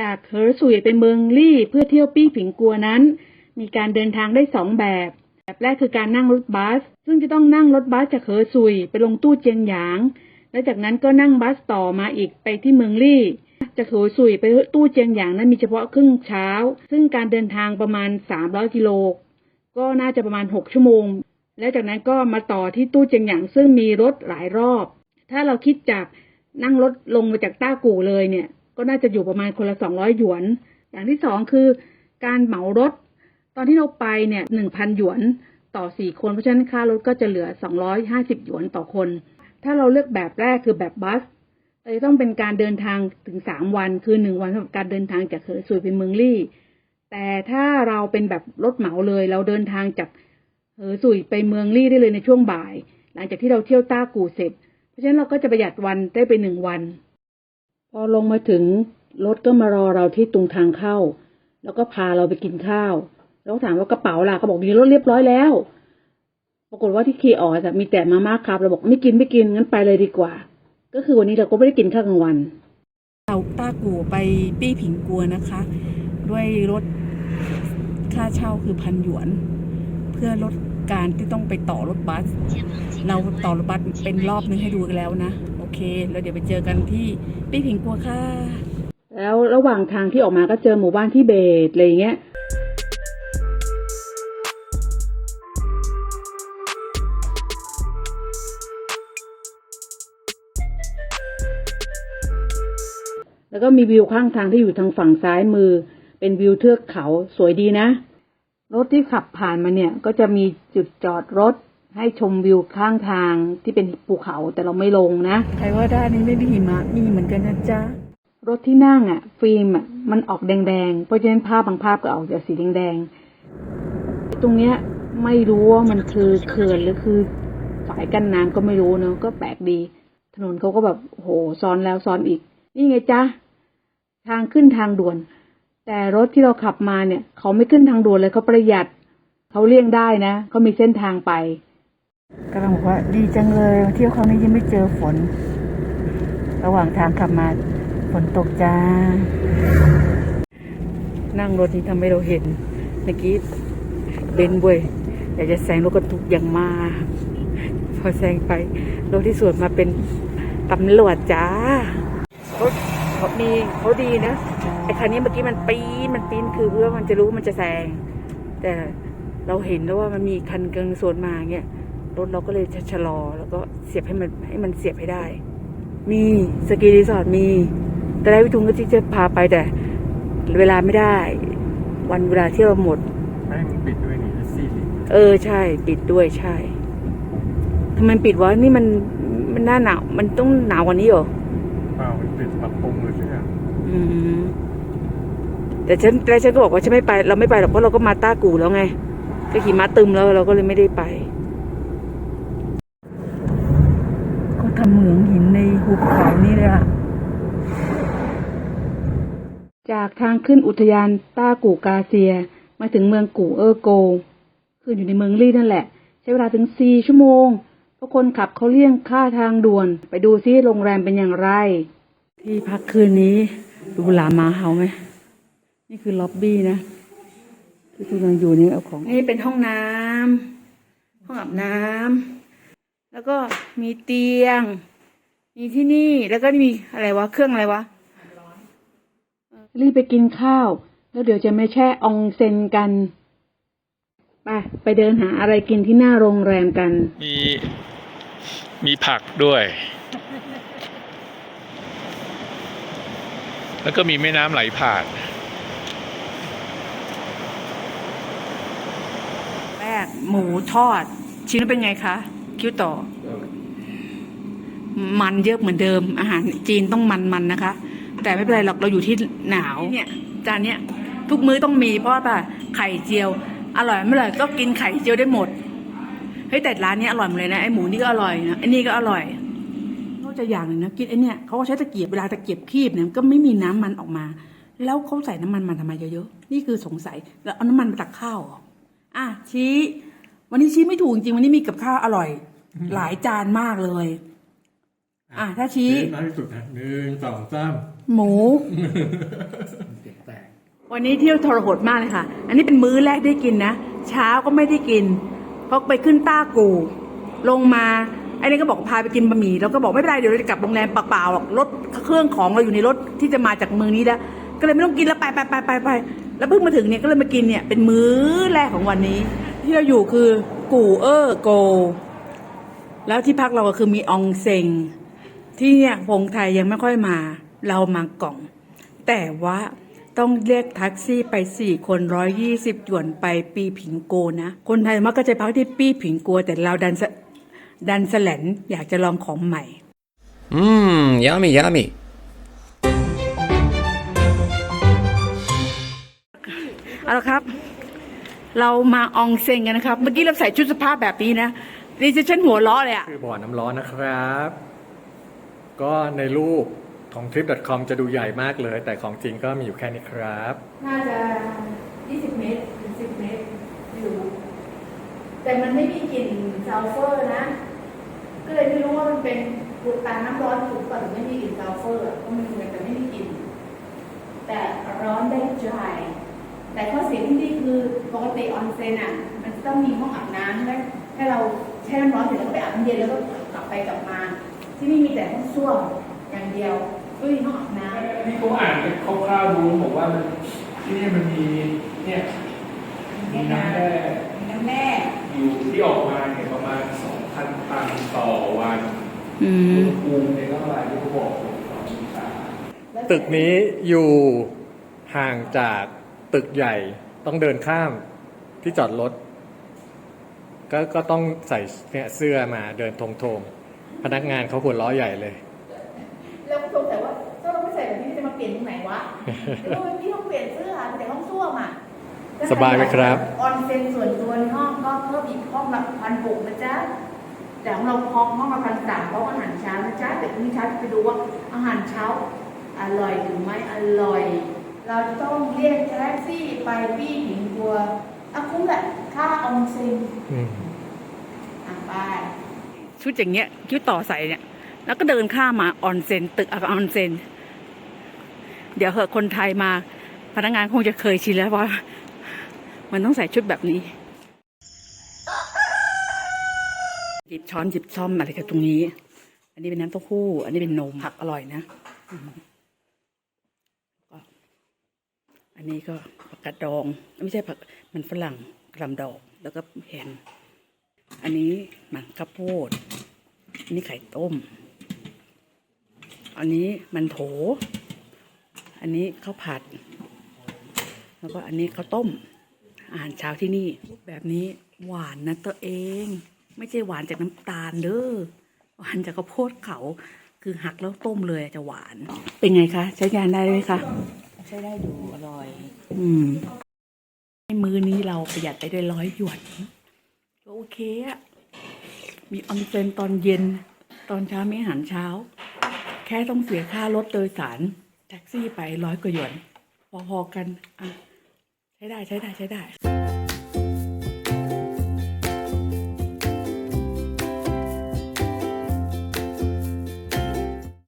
จากเหอร์สุยไปเมืองลี่เพื่อเที่ยวปี้ผิงกัวนั้น มีการเดินทางได้สองแบบ แบบแรกคือการนั่งรถบัส ซึ่งจะต้องนั่งรถบัสจากเหอร์สุยไปลงตู้เจียงหยาง และจากนั้นก็นั่งบัสต่อมาอีกไปที่เมืองลี่ จากเหอร์สุยไปตู้เจียงหยางนั้นมีเฉพาะครึ่งเช้า ซึ่งการเดินทางประมาณ 300 กิโล ก็น่าจะประมาณ 6 ชั่วโมง และจากนั้นก็มาต่อที่ตู้เจียงหยางซึ่งมีรถหลายรอบ ถ้าเราคิดจากนั่งรถลงมาจากต้ากู่เลยเนี่ย ก็น่าจะอยู่ประมาณคนละ200หยวน อย่างที่สองคือการเหมารถ ตอนที่เราไปเนี่ย1,000หยวนต่อ4คน เพราะฉะนั้นค่ารถก็จะเหลือ250หยวนต่อคน ถ้าเราเลือกแบบแรกคือแบบบัสเราจะต้องเป็นการเดินทางถึง3วัน คือ1วันสำหรับการเดินทางจากเหอซุยไปเมืองลี่ แต่ถ้าเราเป็นแบบรถเหมาเลย เราเดินทางจากเหอซุยไปเมืองลี่ได้เลยในช่วงบ่าย หลังจากที่เราเที่ยวต้ากู่เสร็จ เพราะฉะนั้นเราก็จะประหยัดวันได้ไปหนึ่งวัน พอลงมาถึงรถก็มารอเราที่ตรงทางเข้า แล้วก็พาเราไปกินข้าว แล้วก็ถามว่ากระเป๋าล่ะเขาบอกมีรถเรียบร้อยแล้ว ปรากฏว่าที่คีออสอะมีแต่มาม่าครับเราบอกไม่กินไม่กินงั้นไปเลยดีกว่า ก็คือวันนี้เราก็ไม่ได้กินข้าวกลางวันเราต้ากูไปปี้ผิงกัวนะคะ ด้วยรถค่าเช่าคือพันหยวน เพื่อลดการที่ต้องไปต่อรถบัส เราต่อรถบัสเป็นรอบนึงให้ดูกันแล้วนะ เค แล้วเดี๋ยวไปเจอกันที่ปี้ผิงกัวค่ะ แล้วระหว่างทางที่ออกมาก็เจอหมู่บ้านที่เบตอะไรอย่างเงี้ยแล้วก็มีวิวข้างทางที่อยู่ทางฝั่งซ้ายมือ เป็นวิวเทือกเขาสวยดีนะ รถที่ขับผ่านมาเนี่ย ก็จะมีจุดจอดรถ ให้ชมวิวข้างทางที่เป็นภูเขาแต่เราไม่ลงนะ ใครว่าด้านนี้ไม่มีหิมะมีเหมือนกันนะจ๊ะ รถที่นั่งอะ ฟิล์มอะมันออกแดงๆ เพราะฉะนั้นภาพบางภาพก็ออกจากสีแดงๆ ตรงเนี้ยไม่รู้ว่ามันคือเขื่อนหรือคือฝายกั้นน้ำก็ไม่รู้เนอะก็แปลกดี ถนนเขาก็แบบโหซ้อนแล้วซ้อนอีก นี่ไงจ๊ะ ทางขึ้นทางด่วน แต่รถที่เราขับมาเนี่ย เขาไม่ขึ้นทางด่วนเลยเขาประหยัด เขาเลี่ยงได้นะเขามีเส้นทางไป กำลังบอกว่าดีจังเลยเที่ยวครั้งนี้ยังไม่เจอฝน ระหว่างทางขับมาฝนตกจ้า นั่งรถนี้ทำให้เราเห็นเมื่อกี้เบนเว้ยอยากจะแซงรถกระทุกอย่างมา พอแซงไปรถที่สวนมาเป็นตำรวจจ้าเขาเขามีเขาดีนะไอ้คันนี้เมื่อกี้มันปีนมันปีนคือเพื่อมันจะรู้ว่ามันจะแซงแต่เราเห็นแล้วว่ามันมีคันกลางโซนมาเงี้ย รถเราก็เลยจะชะลอ แล้วก็เสียบให้มันให้มันเสียบให้ได้ มีสกีรีสอร์ทมี แต่ได้วิทุงก็ที่จะพาไปแต่ เวลาไม่ได้ วันเวลาที่เราหมดแม่งปิดด้วยนี่ซีรีเออใช่ ปิดด้วยใช่ทำไมปิดวะนี่มันมันหน้าหนาวมันต้องหนาวกว่านี้เหรอเปล่ามันปิดปรับปรุงเลยใช่ไหมอืมแต่ฉันแต่ฉันก็บอกว่าฉันไม่ไป เราไม่ไปหรอกเพราะเราก็มาต้ากูแล้วไง ก็ขี่ม้าตึมแล้วเราก็เลยไม่ได้ไป ก็ทำ เหมืองหินในหุบเขานี่เลยอะจากทางขึ้นอุทยานต้ากูกาเซีย มาถึงเมืองกูเออร์โก คืออยู่ในเมืองลี่นั่นแหละ ใช้เวลาถึงสี่ชั่วโมง เพราะคนขับเขาเลี่ยงค่าทางด่วน ไปดูซิโรงแรมเป็นอย่างไร ที่พักคืนนี้ดูหลามาเฮาไหม นี่คือล็อบบี้นะที่คุณกำลังอยู่นี่เอาของ นี่เป็นห้องน้ำห้องอาบน้ำ แล้วก็มีเตียง มีที่นี่แล้วก็มีอะไรวะเครื่องอะไรวะรีบไปกินข้าว แล้วเดี๋ยวจะไม่แช่อองเซนกันไปไปเดินหาอะไรกินที่หน้าโรงแรมกัน มีมีผักด้วย แล้วก็มีแม่น้ำไหลผ่านแรกหมูทอด ชิ้นนั้นเป็นไงคะ คิ้วต่อ มันเยอะเหมือนเดิม อาหารจีนต้องมันๆนะคะ แต่ไม่เป็นไรหรอกเราอยู่ที่หนาวเนี่ยจานเนี้ยทุกมื้อต้องมีเพราะว่าไข่เจียว อร่อยไม่อร่อยก็กินไข่เจียวได้หมดเฮ้ยแต่ร้านนี้อร่อยหมดเลยนะไอหมูนี่ก็อร่อยนะไอนี่ก็อร่อยเขาจะอย่างหนึ่งนะกินไอเนี่ยเขาก็ใช้ตะเกียบเวลาตะเกียบคีบเนี่ยก็ไม่มีน้ำมันออกมา แล้วเขาใส่น้ำมันมันทำไมเยอะๆนี่คือสงสัยแล้วเอาน้ำมันมาตักข้าวเหรออะชี้ วันนี้ชี้ไม่ถูกจริงๆวันนี้มีกับข้าวอร่อย หลายจานมากเลย อะถ้าชี้ น้อยที่สุดนะหนึ่งสองสามหมูวันนี้เที่ยวทรหดมากเลยค่ะ อันนี้เป็นมื้อแรกได้กินนะ เช้าก็ไม่ได้กิน เพราะไปขึ้นต้ากู ลงมา ไอ้นี่ก็บอกพาไปกินบะหมี่เราก็บอกไม่เป็นไรเดี๋ยวเราจะกลับโรงแรมเปล่าๆหรอกรถเครื่องของเราอยู่ในรถที่จะมาจากเมืองนี้แล้ว ก็เลยไม่ต้องกินแล้วไปไปไปไปไปแล้วเพิ่งมาถึงเนี่ยก็เลยมากินเนี่ยเป็นมื้อแรกของวันนี้ ที่เราอยู่คือกู่เออโก แล้วที่พักเราก็คือมีอองเซง ที่เนี่ยพงไทยยังไม่ค่อยมา เรามากล่อง แต่ว่าต้องเรียกแท็กซี่ไปสี่คนร้อยยี่สิบหยวนไปปีผิงโกนะ คนไทยมักก็จะพักที่ปีผิงโก แต่เราดันสะดันสแลนอยากจะลองของใหม่ Mmm, yummy, yummy. เอาละครับ เรามาอองเซงกันนะครับ เมื่อกี้เราใส่ชุดสภาพแบบนี้นะดิฉันหัวล้อเลยอะคือบ่อน้ำร้อนนะครับ ก็ในรูปของ trip.com จะดูใหญ่มากเลย แต่ของจริงก็มีอยู่แค่นี้ครับ น่าจะยี่สิบเมตรถึงสิบเมตรไม่รู้แต่มันไม่มีกลิ่นซัลเฟอร์นะ ก็เลยไม่รู้ว่ามันเป็นบุตาน้ำร้อนถูกป่ะถึงไม่มีกลิ่นซัลเฟอร์อะก็มันเหมือนแต่ไม่มีกลิ่นแต่ร้อนได้ใจ แต่ข้อเสียที่นี่คือปกติออนเซ็นอะมันจะต้องมีห้องอาบน้ำให้ให้เราแช่น้ำร้อนเสร็จแล้วก็ไปอาบน้ำเย็นแล้วก็กลับไปกลับมา ที่นี่มีแต่ห้องส้วมอย่างเดียวไม่มีห้องอาบน้ำนี่เขาอ่านคร่าวๆดูบอกว่ามันที่นี่มันมีเนี่ยมีน้ำแร่น้ำแร่อยู่ที่ออกมาเนี่ยประมาณ2,000ตันต่อวันอือุมณหภูมิเนี่ยก็อะไรที่เขาบอกสององศาตึกนี้อยู่ห่างจาก ตึกใหญ่ต้องเดินข้ามที่จอดรถก็ก็ต้องใส่เนี่ยเสื้อมาเดินทงทงๆพนักงานเขาหัวล้อใหญ่เลยแล้วก็สงสัยว่าถ้าเราไม่ใส่แบบนี้จะมาเปลี่ยนตรงไหนวะแล้วพี่ต้องเปลี่ยนเสื้อมีแต่ห้องส้วมอะสบายไหมครับออนเซ็นส่วนตัวในห้องก็เพิ่มอีกห้องละพันหกนะจ๊ะแต่ของเราห้องห้องละพันสามเพราะอาหารเช้านะจ๊ะแต่พรุ่งนี้เช้าจะไปดูว่าอาหารเช้าอร่อยหรือไม่อร่อย เราจะต้องเรียกแท็กซี่ไปปี้ผิงกัวอะคุ้มแหละค่าออนเซ็นอืมอะไปชุดอย่างเงี้ยชุดต่อใส่เนี่ย แล้วก็เดินข้ามมาออนเซ็นตึกออนเซ็นเดี๋ยวเหอะคนไทยมา พนักงานคงจะเคยชินแล้วว่า มันต้องใส่ชุดแบบนี้หยิบช้อนหยิบซ่อมอะไรกันตรงนี้ อันนี้เป็นน้ำเต้าหู้ อันนี้เป็นนมผักอร่อยนะอืมก็ อันนี้ก็ผักกาดดอง ไม่ใช่ผักมันฝรั่งกลำดอกแล้วก็แฮมอันนี้หมันข้าวโพดอันนี้ไข่ต้ม อันนี้มันโถ อันนี้ข้าวผัด แล้วก็อันนี้ข้าวต้ม อาหารเช้าที่นี่แบบนี้หวานนะตัวเอง ไม่ใช่หวานจากน้ำตาลเด้อหวานจากข้าวโพดเขาคือหักแล้วต้มเลยจะหวาน เป็นไงคะ ใช้งานได้ไหมคะ ใช้ได้ดูอร่อย อืมในมือนี้เราประหยัดไปได้ร้อยหยวนก็โอเคอะมีออนเซนตอนเย็น ตอนเช้ามีอาหารเช้า แค่ต้องเสียค่ารถโดยสาร แท็กซี่ไปร้อยกว่าหยวน พอๆกันอะใช้ได้ใช้ได้ใช้ได้